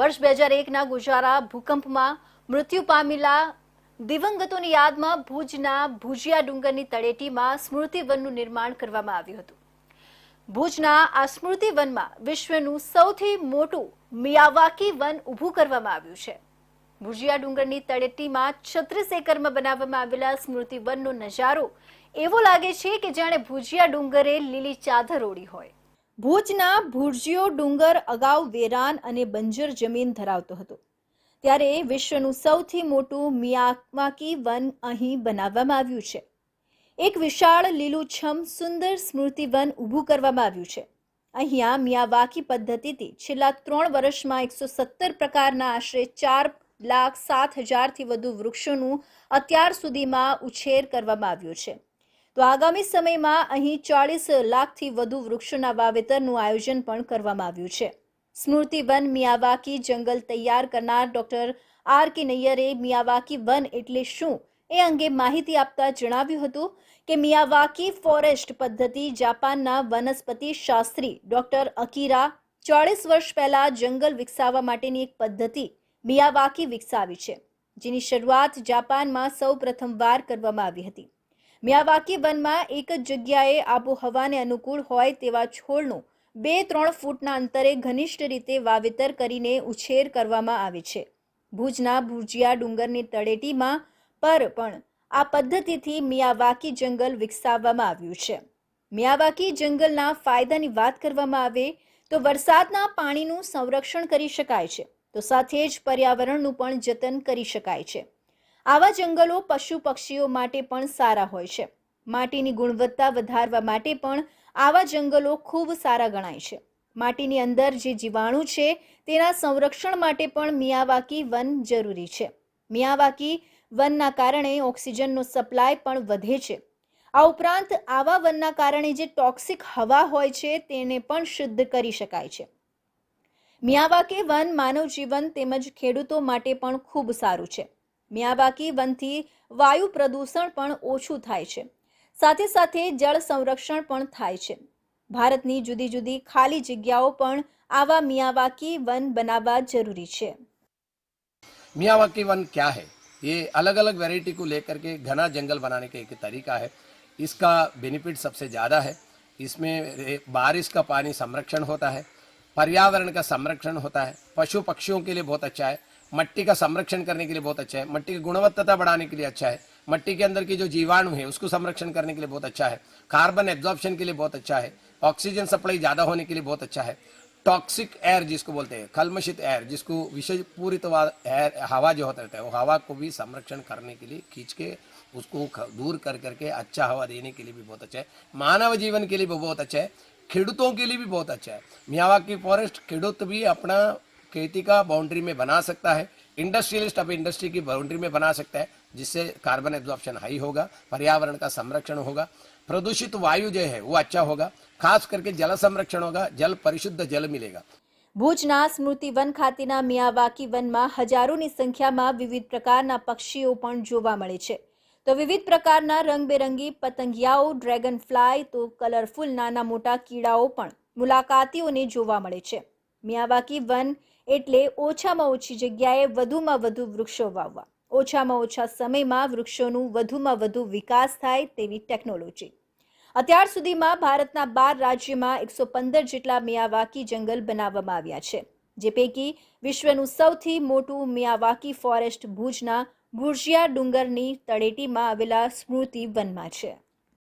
વર્ષ બે હજાર એકના ગુજારા ભૂકંપમાં મૃત્યુ પામેલા દિવંગતોની યાદમાં ભુજના ભુજિયા ડુંગરની તળેટીમાં સ્મૃતિવનનું નિર્માણ કરવામાં આવ્યું હતું. ભુજના આ સ્મૃતિવનમાં વિશ્વનું સૌથી મોટું મિયાવાકી વન ઊભું કરવામાં આવ્યું છે. ભુજિયા ડુંગરની તળેટીમાં છત્રીસ એકરમાં બનાવવામાં આવેલા સ્મૃતિવનનો નજારો એવો લાગે છે કે જાણે ભુજિયા ડુંગરે લીલી ચાદર ઓળી હોય. ભુજના ભુર્જીઓ ડુંગર અગાઉ વેરાન અને બંજર જમીન ધરાવતો હતો. ત્યારે વિશ્વનું સૌથી મોટું મિયાવાકી વન અહીં બનાવવામાં આવ્યું છે. એક વિશાળ, લીલુંછમ, સુંદર સ્મૃતિવન ઊભું કરવામાં આવ્યું છે. અહીંયા મિયાવાકી પદ્ધતિથી છેલ્લા ત્રણ વર્ષમાં એકસો સત્તર પ્રકારના આશરે ચાર લાખ સાત હજારથી વધુ વૃક્ષોનું અત્યાર સુધીમાં ઉછેર કરવામાં આવ્યો છે. તો આગામી સમયમાં અહીં ચાળીસ લાખથી વધુ વૃક્ષોના વાવેતરનું આયોજન પણ કરવામાં આવ્યું છે. સ્મૃતિ વન મિયાવાકી જંગલ તૈયાર કરનાર doctor R K નૈયરે Miyawaki one એટલે શું એ અંગે માહિતી આપતા જણાવ્યું હતું કે મિયાવાકી ફોરેસ્ટ પદ્ધતિ જાપાનના વનસ્પતિ શાસ્ત્રી ડોક્ટર અકીરા ચોળીસ વર્ષ પહેલા જંગલ વિકસાવવા માટેની એક પદ્ધતિ મિયાવાકી વિકસાવી છે, જેની શરૂઆત જાપાનમાં સૌ પ્રથમવાર કરવામાં આવી હતી. મિયાવાકી વનમાં એક જ જગ્યાએ આબોહવાને અનુકૂળ હોય તેવા છોડનું બે ત્રણ ફૂટના અંતરે ઘનિષ્ઠ રીતે વાવેતર કરીને ઉછેર કરવામાં આવે છે. ભુજના ભુજિયા ડુંગરની તળેટીમાં પર પણ આ પદ્ધતિથી મિયાવાકી જંગલ વિકસાવવામાં આવ્યું છે. મિયાવાકી જંગલના ફાયદાની વાત કરવામાં આવે તો વરસાદના પાણીનું સંરક્ષણ કરી શકાય છે, તો સાથે જ પર્યાવરણનું પણ જતન કરી શકાય છે. આવા જંગલો પશુ પક્ષીઓ માટે પણ સારા હોય છે. માટીની ગુણવત્તા વધારવા માટે પણ આવા જંગલો ખૂબ સારા ગણાય છે. માટીની અંદર જે જીવાણુ છે, તેના સંરક્ષણ માટે પણ મિયાવાકી વન જરૂરી છે. મિયાવાકી વનના કારણે ઓક્સિજનનો સપ્લાય પણ વધે છે. આ ઉપરાંત આવા વનના કારણે જે ટોક્સિક હવા હોય છે, તેને પણ શુદ્ધ કરી શકાય છે. મિયાવાકી વન માનવ જીવન તેમજ ખેડૂતો માટે પણ ખૂબ સારું છે. મિયાવાકી વનથી વાયુ પ્રદૂષણ પણ ઓછું થાય છે સાથે સાથે જળ સંરક્ષણ પણ થાય છે ભારતની જુદી જુદી ખાલી જગ્યાઓ પણ આવા મિયાવાકી વન બનાવવા જરૂરી છે मियावाकी वन क्या है ये अलग अलग वैरायटी को लेकर के घना जंगल बनाने का एक तरीका है इसका बेनिफिट सबसे ज़्यादा है इसमें रे- बारिश का पानी संरक्षण होता है पर्यावरण का संरक्षण होता है पशु पक्षियों के लिए बहुत अच्छा है मट्टी का संरक्षण करने के लिए बहुत अच्छा है। मट्टी की गुणवत्ता बढ़ाने के लिए अच्छा है। मट्टी के अंदर की जो जीवाणु है, उसको संरक्षण करने के लिए बहुत अच्छा है। कार्बन एब्जॉर्प्शन के लिए बहुत अच्छा है। ऑक्सीजन सप्लाई ज़्यादा होने के लिए बहुत अच्छा है। टॉक्सिक एयर जिसको बोलते हैं कलमशित एयर जिसको विषय पूरित एयर हवा जो होता रहता है, वो हवा को भी संरक्षण करने के लिए खींच के उसको दूर कर करके अच्छा हवा देने के लिए भी बहुत अच्छा है। मानव जीवन के लिए भी बहुत अच्छा है। खेडूतों के लिए भी बहुत अच्छा है। मियावा की फॉरेस्ट खेडूत भी अपना खेती का बाउंड्री में बना सकता है इंडस्ट्रियलिस्ट अब इंडस्ट्री की बाउंड्री में बना सकता है जिससे कार्बन एब्जॉर्प्शन हाई होगा पर्यावरण का संरक्षण होगा प्रदूषित वायु जो है वो अच्छा होगा खास करके जल संरक्षण होगा जल परिशुद्ध जल मिलेगा ભુજના સ્મૃતિવન ખાતેના મિયાવાકી વનમાં હજારોની સંખ્યામાં વિવિધ પ્રકારના પક્ષીઓ પણ જોવા મળે છે તો વિવિધ પ્રકારના રંગબેરંગી પતંગિયાઓ ડ્રેગન ફ્લાય તો કલરફુલ નાના મોટા કીડાઓ પણ મુલાકાતીઓને જોવા મળે છે મિયાવાકી વન એટલે ઓછામાં ઓછી જગ્યાએ વધુમાં વધુ વૃક્ષો વાવવા. ઓછામાં ઓછા સમયમાં વૃક્ષોનું વધુમાં વધુ વિકાસ થાય તેવી ટેકનોલોજી. અત્યાર સુધીમાં ભારતના બાર રાજ્યમાં એકસો પંદર જેટલા મિયાવાકી જંગલ બનાવવામાં આવ્યા છે, જે પૈકી વિશ્વનું સૌથી મોટું મિયાવાકી ફોરેસ્ટ ભુજના ગુર્જિયા ડુંગરની તળેટીમાં આવેલા સ્મૃતિ વનમાં છે.